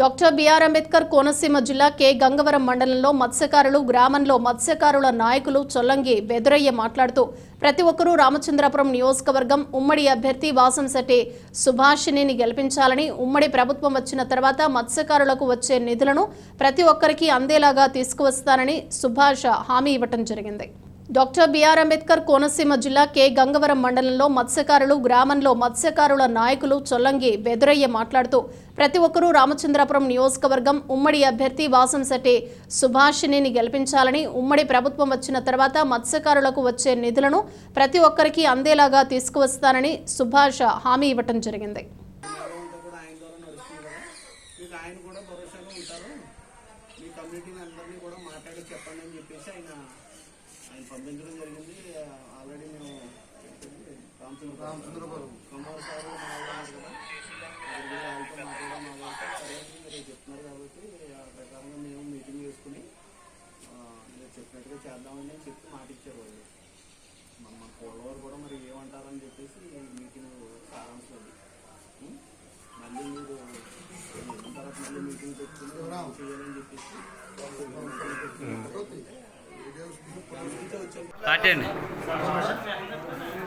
Doctor BR Ambedkar Konaseema జిల్లా K. Gangavaram మండలంలో మత్స్యకారులు గ్రామంలో మత్స్యకారుల నాయకులు చొల్లంగి బెదురయ్య మాట్లాడుతూ ప్రతి ఒక్కరూ రామచంద్రపురం నియోజకవర్గం ఉమ్మడి అభ్యర్థి వాసంశెట్టి సుభాషిణిని గెలిపించాలని ఉమ్మడి ప్రభుత్వం వచ్చిన తర్వాత మత్స్యకారులకు వచ్చే నిధులను ప్రతి ఒక్కరికి అందేలాగా తీసుకువస్తానని సుభాష్ హామీ ఇవ్వటం జరిగింది. డాక్టర్ బిఆర్ అంబేద్కర్ కోనసీమ జిల్లా కె. గంగవరం మండలంలో మత్స్యకారులు గ్రామంలో మత్స్యకారుల నాయకులు చొల్లంగి బెదురయ్య మాట్లాడుతూ ప్రతి ఒక్కరూ రామచంద్రాపురం నియోజకవర్గం ఉమ్మడి అభ్యర్థి వాసంశెట్టి సుభాషిణిని గెలిపించాలని ఉమ్మడి ప్రభుత్వం వచ్చిన తర్వాత మత్స్యకారులకు వచ్చే నిధులను ప్రతి ఒక్కరికి అందేలాగా తీసుకువస్తానని సుభాష్ హామీ ఇవ్వటం జరిగింది. ఆయన కూడా ఉంటారు. మీ కమ్యూనిటీని అందరినీ కూడా మాట్లాడి చెప్పండి అని చెప్పేసి ఆయన ఆయన పంపించడం జరిగింది. ఆల్రెడీ మేము రామచంద్ర రామచంద్రపురం. కుమార్ సార్ వాళ్ళతో మాట్లాడడం మీరు చెప్తున్నారు కాబట్టి ఆ ప్రకారంగా మేము మీటింగ్ చేసుకుని మీరు చెప్పినట్టుగా చేద్దామని అని చెప్పి మాట ఇచ్చారు వాళ్ళు. మన మన పోలవారు కూడా మరి ఏమంటారని చెప్పేసి మీటింగ్ సారాంశం? మళ్ళీ మీరు తర్వాత మళ్ళీ మీటింగ్ పెట్టుకుని చేయాలని చెప్పేసి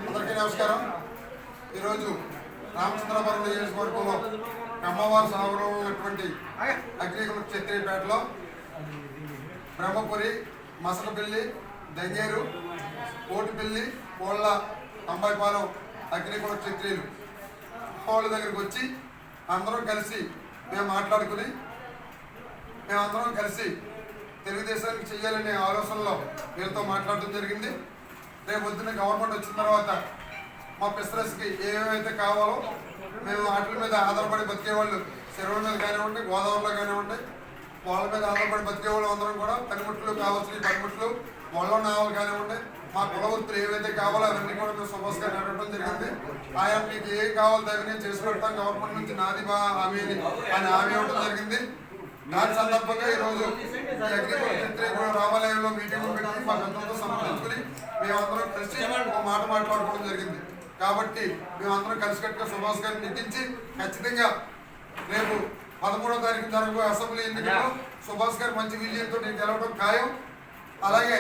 అందరికీ నమస్కారం. ఈరోజు రామచంద్రపురం నియోజకవర్గంలో అమ్మవారి సాగులో ఉన్నటువంటి అగ్నికుల క్షత్రియపేటలో బ్రహ్మపురి మసలపల్లి దంగేరు కోటిపల్లి కోళ్ళ అంబాయిపాలెం అగ్నికుల క్షత్రియులు వాళ్ళ దగ్గరికి వచ్చి అందరం కలిసి మేము మాట్లాడుకుని మేమందరం కలిసి తెలుగుదేశానికి చేయాలనే ఆలోచనలో వీళ్ళతో మాట్లాడడం జరిగింది. రేపు పొద్దున్న గవర్నమెంట్ వచ్చిన తర్వాత మా పిస్టరస్కి ఏమేమైతే కావాలో మేము వాటి మీద ఆధారపడి బతికేవాళ్ళు చెరువుల మీద కానివ్వండి గోదావరిలో కానివ్వండి వాళ్ళ మీద ఆధారపడి బతికేవాళ్ళు అందరం కూడా పనిముట్లు కావచ్చు పనిముట్లు వాళ్ళ నావలు కానివ్వండి మా కులవృత్తులు ఏవైతే కావాలో అవన్నీ కూడా మేము సుభాష్ గారు అడగడం జరిగింది. ఆయన మీకు ఏం కావాలో తగిన చేసి పెడతాం. గవర్నమెంట్ నుంచి నాది బా హామీ అని ఆయన హామీ ఇవ్వడం జరిగింది. దాని సందర్భంగా ఈరోజు రోజు కూడా రామాలయంలో మీటింగ్ పెట్టి మా గతంతో సంప్రదించుకుని మేమందరం కలిసి ఒక మాట మాట్లాడుకోవడం జరిగింది. కాబట్టి మేమందరం కలిసికట్టుగా సుభాష్ గారిని నెగ్గించి ఖచ్చితంగా రేపు పదమూడో తారీఖు జరగబోయే అసెంబ్లీ ఎన్నికల్లో సుభాష్ గారు మంచి విజయంతో నేను గెలవడం ఖాయం. అలాగే